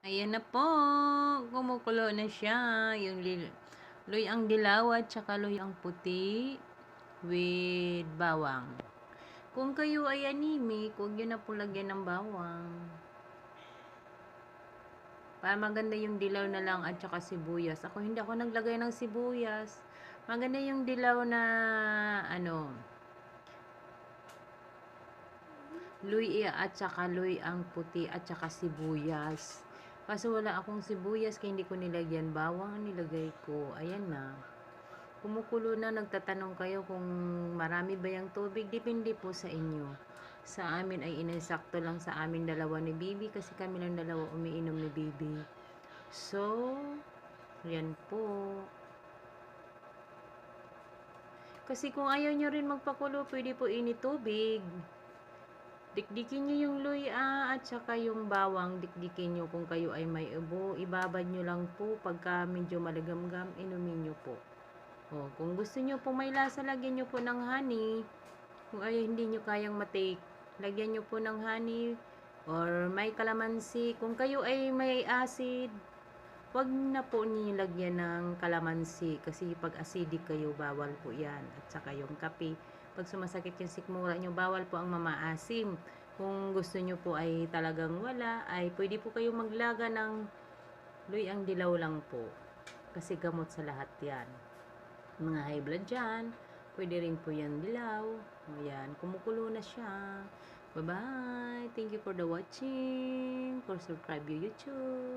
Ayan na po, kumukulo na siya. Yung loy ang dilaw at saka loy ang puti with bawang. Kung kayo ay anemic, huwag nyo na po lagyan ng bawang. Para maganda yung dilaw na lang at saka sibuyas. Ako hindi ako naglagay ng sibuyas. Maganda yung dilaw na ano, luy at saka luy ang puti at saka sibuyas. Kaso wala akong sibuyas kaya hindi ko nilagyan bawang ang nilagay ko. Ayan na. Kumukulo na, nagtatanong kayo kung marami ba yung tubig. Depende po sa inyo. Sa amin ay inisakto lang sa amin dalawa ni Bibi kasi kami lang dalawa umiinom ni Bibi. So, yan po. Kasi kung ayaw nyo rin magpakulo, pwede po init tubig. Dikdikin nyo yung luya at saka yung bawang. Dikdikin nyo kung kayo ay may ubo. Ibabad nyo lang po. Pagka medyo malagamgam, inumin nyo po. O, kung gusto nyo po may lasa, lagyan nyo po ng honey. Kung ayaw hindi nyo kayang matake, lagyan nyo po ng honey. Or may kalamansi. Kung kayo ay may acid, wag na po ninyo lagyan ng kalamansi. Kasi pag acidic kayo, bawal po yan. At saka yung kape pag sumasakit yung sikmura nyo, bawal po ang mamaasim. Kung gusto nyo po ay talagang wala, ay pwede po kayong maglaga ng luy ang dilaw lang po. Kasi gamot sa lahat yan. Mga high blood dyan, pwede rin po yan dilaw. O yan, kumukulo na siya. Bye-bye. Thank you for the watching. For subscribe your YouTube.